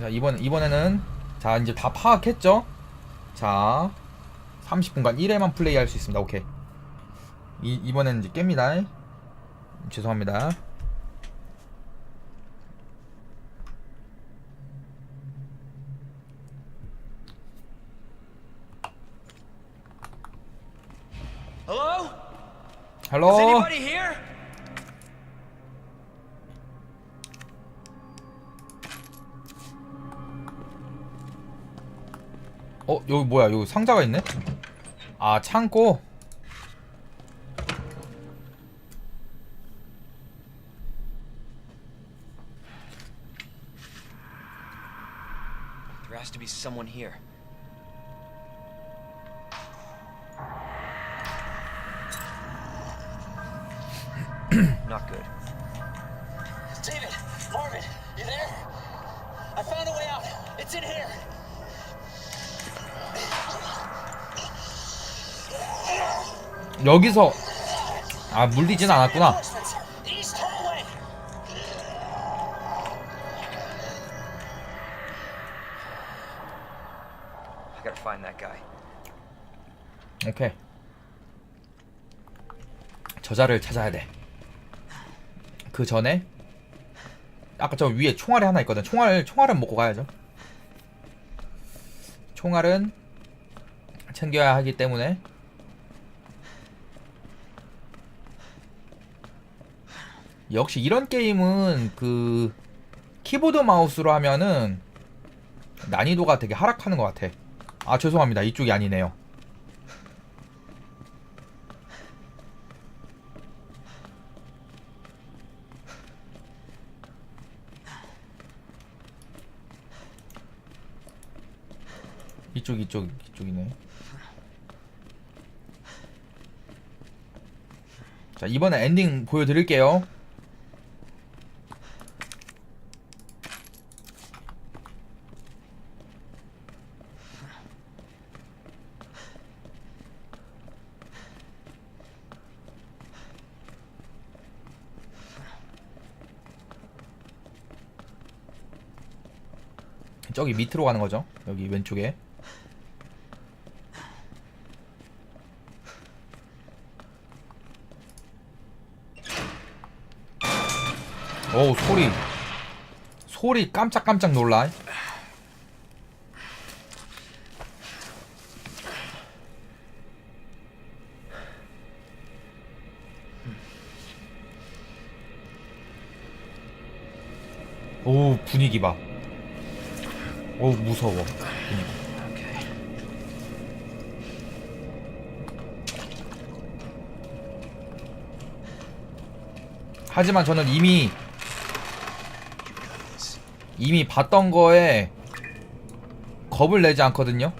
자 이번 이번에는 자 이제 다 파악했죠? 자 30분간 1회만 플레이할 수 있습니다. 오케이. 이 이번에는 이제 깹니다. 죄송합니다. Hello? 어 여기 뭐야? 여기 상자가 있네? 아 창고. 여기서 아 물리진 않았구나. 오케이. 저자를 찾아야 돼. 그 전에 아까 저 위에 총알이 하나 있거든. 총알 총알은 먹고 가야죠. 총알은 챙겨야 하기 때문에 역시 이런 게임은 그 키보드 마우스로 하면은 난이도가 되게 하락하는 것 같아. 아 죄송합니다. 이쪽이 아니네요. 이쪽 이쪽 이쪽이네. 자 이번에 엔딩 보여드릴게요. 저기 밑으로 가는 거죠. 여기 왼쪽에. 오 소리 소리 깜짝깜짝 놀라 무서워 분위기 Okay. 하지만 저는 이미 이미 봤던 거에 겁을 내지 않거든요.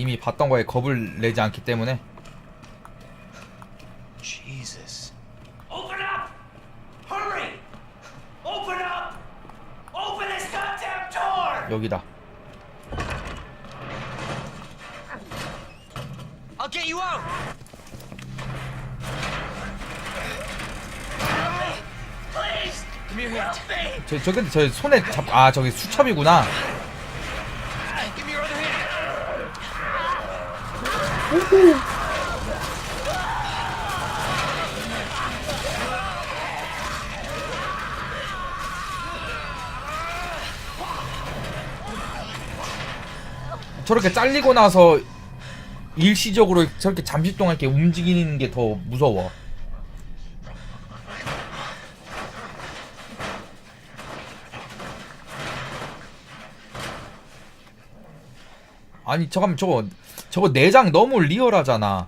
이미 봤던 거에 겁을 내지 않기 때문에 Jesus. Open up! Hurry! Open up! Open this goddamn door! 여기다. I'll get you out! Please! Give me your hand. Help me! 저 저기 저 손에 잡아 저기 수첩이구나. 저렇게 잘리고 나서 일시적으로 저렇게 잠시 동안 이렇게 움직이는 게 더 무서워. 아니 잠깐만 저거 저거 내장 너무 리얼하잖아.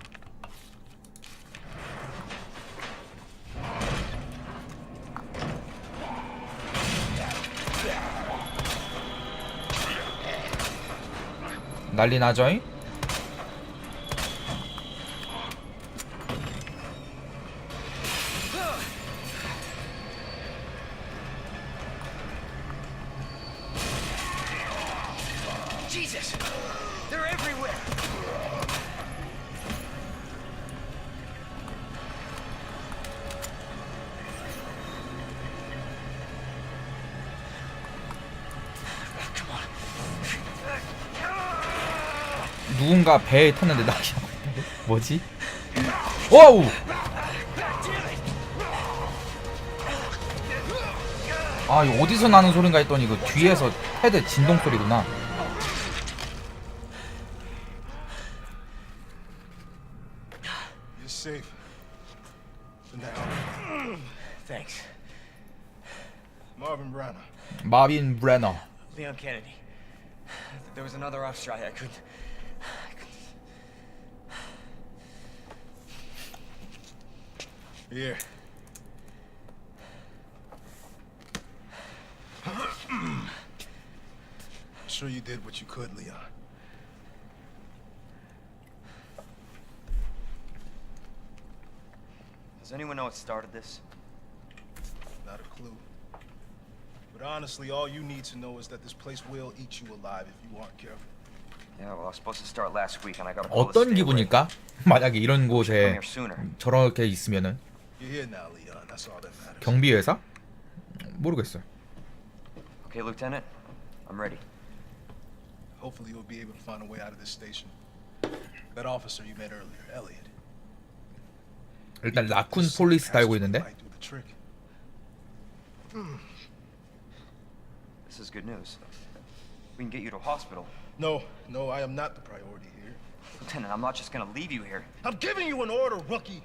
난리 나죠잉? 누군가 배에 탔는데 낚시하고 있다고? 뭐지? 와우! 아 이거 어디서 나는 소린가 했더니 이거 뒤에서 헤드 진동 소리구나 You're safe. For now. Thanks. Marvin Branner. 마빈 브레너 Leon Kennedy. There was another off strike. I couldn't. I couldn't. Here. sure you did what you could, Leon. Does anyone know what started this? Not a clue. But honestly, all you need to know is that this place will eat you alive if you aren't careful. Yeah, well, I was supposed to start last week, and I got a 어떤. 기분일까? 만약에 이런 곳에. 저렇게 있으면은 You're here now, Leon. That's all that matters. 경비 회사? 모르겠어요. Okay, Lieutenant. I'm ready. Hopefully, you'll be able to find a way out of this station. That officer you met earlier, Elliot. 일단 라쿤 폴리스 달고 있는데 Might do the trick. This is good news. We can get you to a hospital. No, no, I am not the priority here. Lieutenant, I'm not just gonna leave you here. I'm giving you an order, rookie.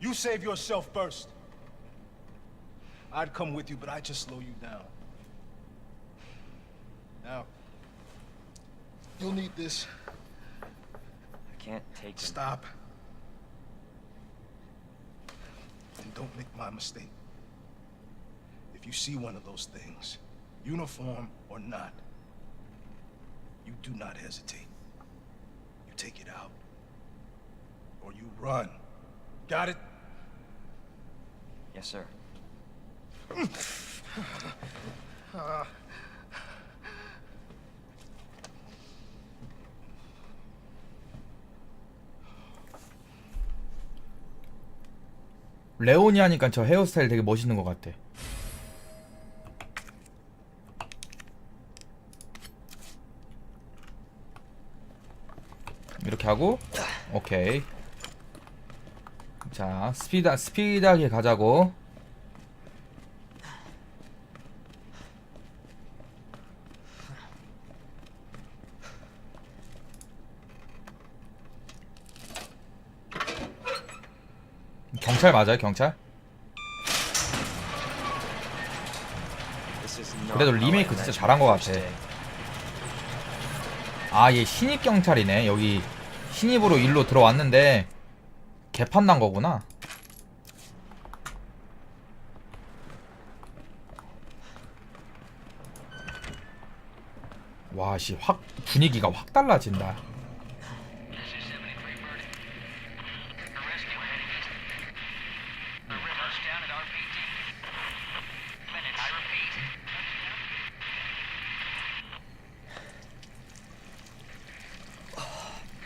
You save yourself first. I'd come with you, but I just slow you down. Now, you'll need this. I can't take them. Stop. And don't make my mistake. If you see one of those things, uniform or not, you do not hesitate. You take it out. Or you run. Got it? Yes, sir. 레오니 하니까 저 헤어스타일 되게 멋있는 것 같아. 이렇게 하고 오케이. 자 스피드 스피드하게 가자고. 경찰 맞아요 경찰? 그래도 리메이크 진짜 잘한 것 같아. first day. 아, 얘 신입 경찰이네. 여기 신입으로 일로 들어왔는데 개판 난 거구나. 와, 씨, 확 분위기가 확 달라진다.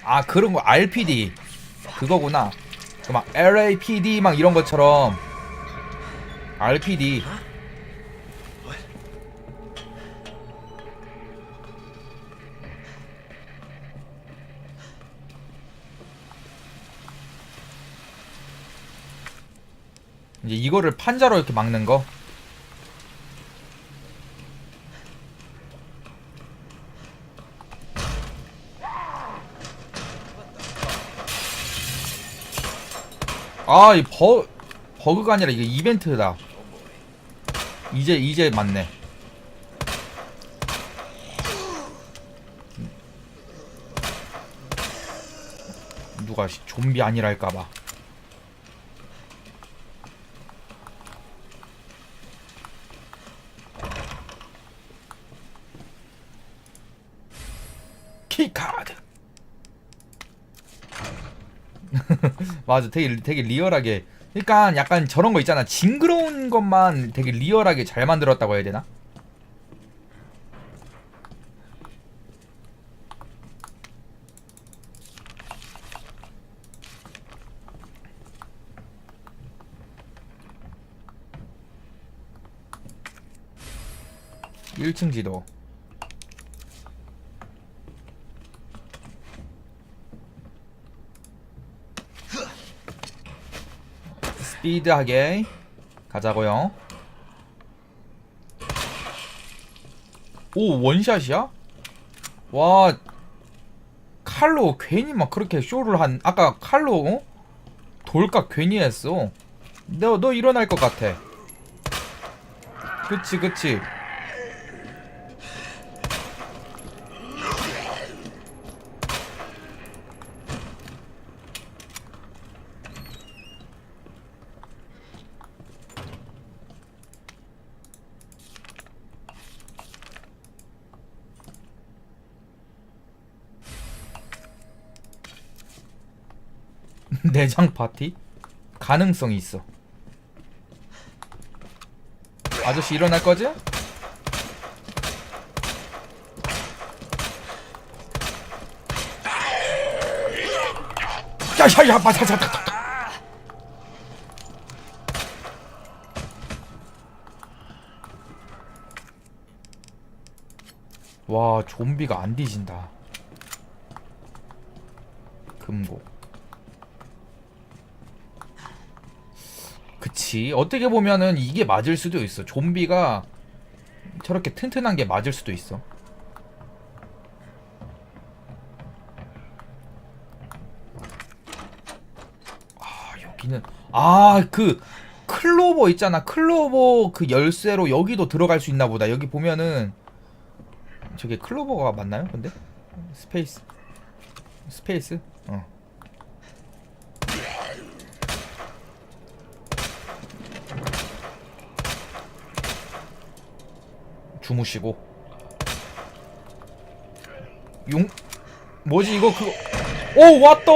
아, 그런 거 RPD 그거구나. 그 막 LAPD 막 이런 것처럼 RPD. 이제 이거를 판자로 이렇게 막는 거. 아, 이 버, 버그가 아니라 이게 이벤트다. 이제, 이제 맞네. 누가 씨, 좀비 아니랄까봐. 키카드. 맞아, 되게 되게 리얼하게. 그러니까 약간 저런 거 있잖아. 징그러운 것만 되게 리얼하게 잘 만들었다고 해야 되나? (1층) 지도 스피드하게 가자고요. 오 원샷이야? 와 칼로 괜히 막 그렇게 쇼를 한 아까 칼로 어? 돌각 괜히 했어. 너너 일어날 것 같아. 그치 그치. 내장 파티? 가능성이 있어. 아저씨 일어날 거지? 야야야 맞아 와 좀비가 안 뒤진다 금고 그치. 어떻게 보면은 이게 맞을 수도 있어. 좀비가 저렇게 튼튼한 게 맞을 수도 있어. 아 여기는 아 그 클로버 있잖아. 클로버 그 열쇠로 여기도 들어갈 수 있나 보다. 여기 보면은 저게 클로버가 맞나요? 근데? 스페이스. 스페이스? 어 주무시고. 용 뭐지 이거 그거? 오 왔다!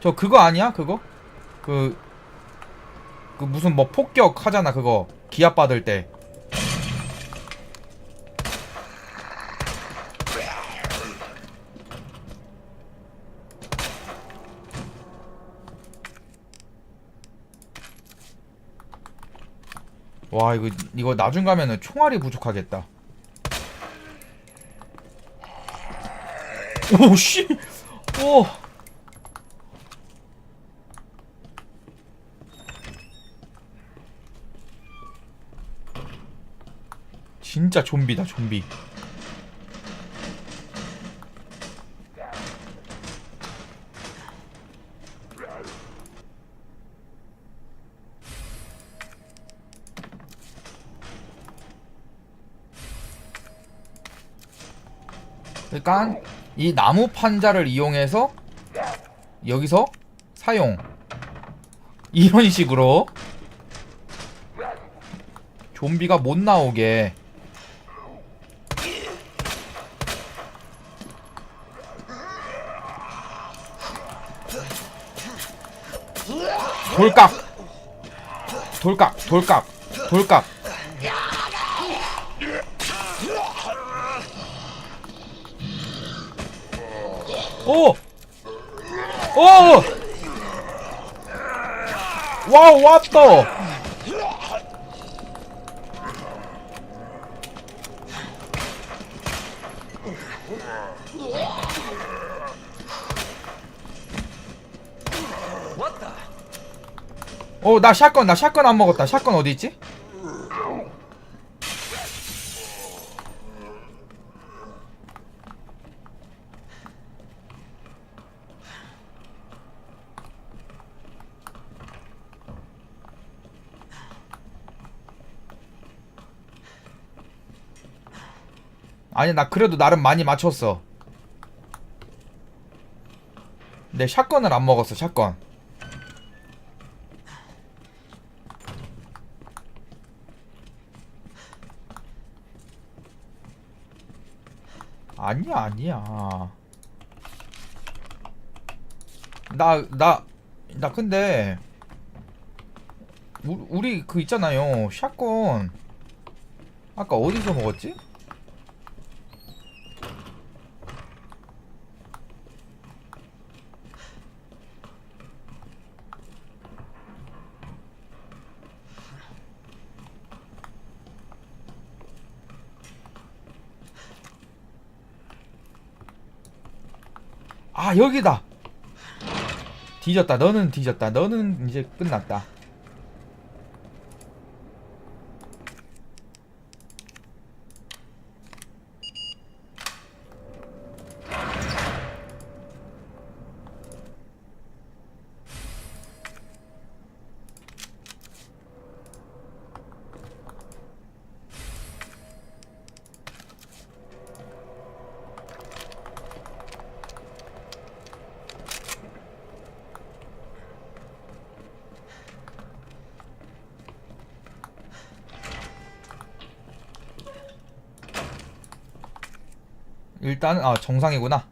저 그거 아니야 그거? 그 그 무슨 뭐 폭격 하잖아 그거. 기압 받을 때 와 이거 이거 나중 가면은 총알이 부족하겠다. 오 씨, 오. 진짜 좀비다 좀비. 그러니까 이 나무 판자를 이용해서 여기서 사용. 이런 식으로 좀비가 못 나오게. 돌깍. 돌깍 돌깍 돌깍 오! 오! 와우, 왔다! 어, 나 샷건, 나 샷건 안 먹었다. 샷건 어디 있지? 아니, 나 그래도 나름 많이 맞췄어. 내 샷건을 안 먹었어, 샷건. 아니야 아니야 나 나 나 근데 우, 우리 그 있잖아요 샷건 아까 어디서 먹었지? 아, 여기다. 뒤졌다. 너는 뒤졌다. 너는 이제 끝났다. 일단 아 정상이구나.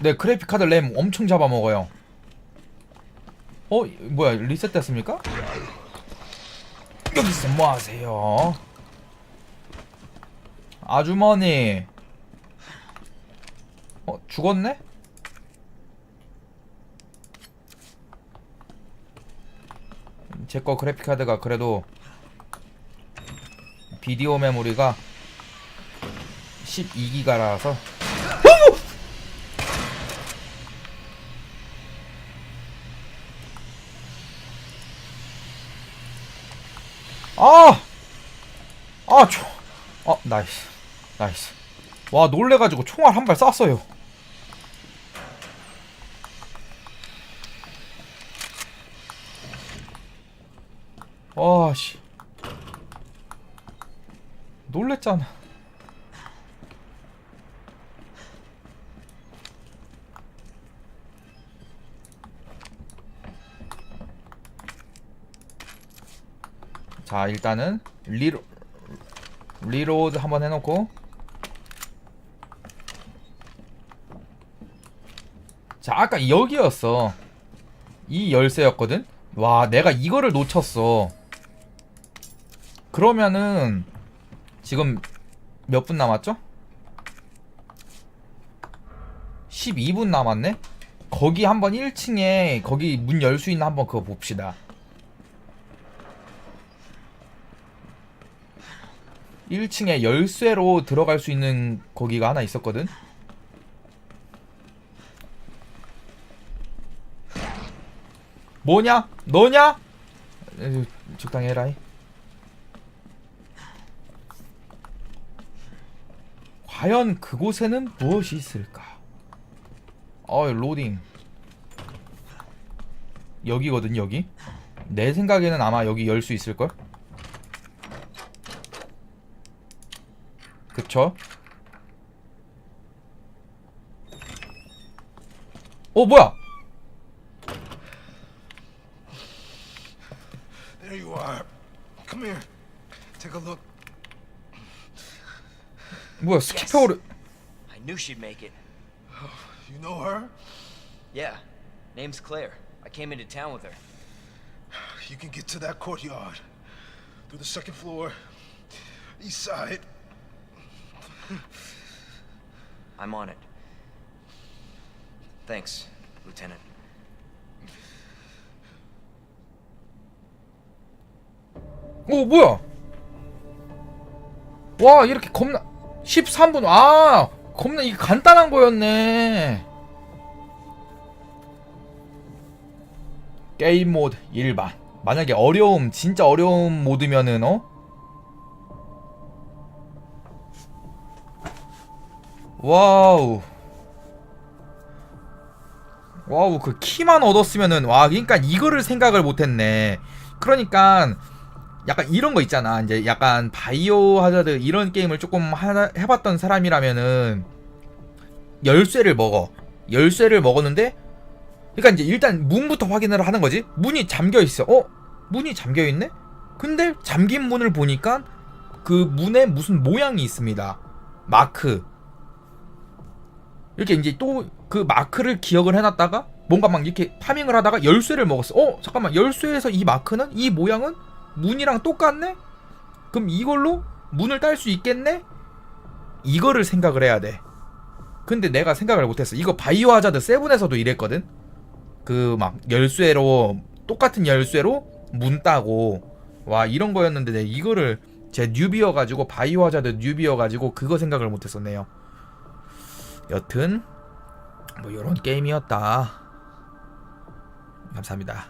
네 그래픽 카드 램 엄청 잡아먹어요. 어 뭐야 리셋됐습니까? 여기서 뭐 하세요? 아주머니. 어 죽었네? 제 거 그래픽 카드가 그래도 비디오 메모리가 12기가라서 아! 아, 초. 아, 나이스. 나이스. 와, 놀래가지고 총알 한 발 쐈어요. 와, 씨. 놀랬잖아. 자, 일단은 리로 리로드 한번 해놓고 자, 아까 여기였어. 이 열쇠였거든. 와, 내가 이거를 놓쳤어. 그러면은 지금 몇 분 남았죠? 12분 남았네? 거기 한번 1층에 거기 문 열 수 있나 한번 그거 봅시다. 1층에 열쇠로 들어갈 수 있는 거기가 하나 있었거든? 뭐냐? 너냐? 적당히 해라. 이. 과연 그곳에는 무엇이 있을까? 어, 로딩. 여기거든, 여기. 내 생각에는 아마 여기 열 수 있을걸? 그쵸? 어, 뭐야? 뭐야, 스키퍼를. I knew she'd make it. You know her? Yeah, name's Claire. I came into town with her. You can get to that courtyard. Through the second floor. East side. I'm on it. Thanks, Lieutenant. 오, 뭐야? 와, 이렇게 겁나. 13분. 아, 겁나 이게 간단한 거였네. 게임 모드 일반. 만약에 어려움, 진짜 어려운 모드면은 어? 와우. 와우, 그 키만 얻었으면은 와, 그러니까 이거를 생각을 못 했네. 그러니까 약간 이런 거 있잖아. 이제 약간 바이오 하자드 이런 게임을 조금 하나, 해봤던 사람이라면은 열쇠를 먹어. 열쇠를 먹었는데, 그러니까 이제 일단 문부터 확인을 하는 거지. 문이 잠겨 있어. 어? 문이 잠겨 있네? 근데 잠긴 문을 보니까 그 문에 무슨 모양이 있습니다. 마크. 이렇게 이제 또 그 마크를 기억을 해놨다가 뭔가 막 이렇게 파밍을 하다가 열쇠를 먹었어. 어? 잠깐만 열쇠에서 이 마크는 이 모양은 문이랑 똑같네? 그럼 이걸로 문을 딸 수 있겠네? 이거를 생각을 해야 돼. 근데 내가 생각을 못했어. 이거 바이오 하자드 세븐에서도 이랬거든? 그 막 열쇠로, 똑같은 열쇠로 문 따고, 와, 이런 거였는데 내 이거를 제 뉴비여가지고, 바이오 하자드 뉴비여가지고 그거 생각을 못했었네요. 여튼 뭐 이런 게임이었다 감사합니다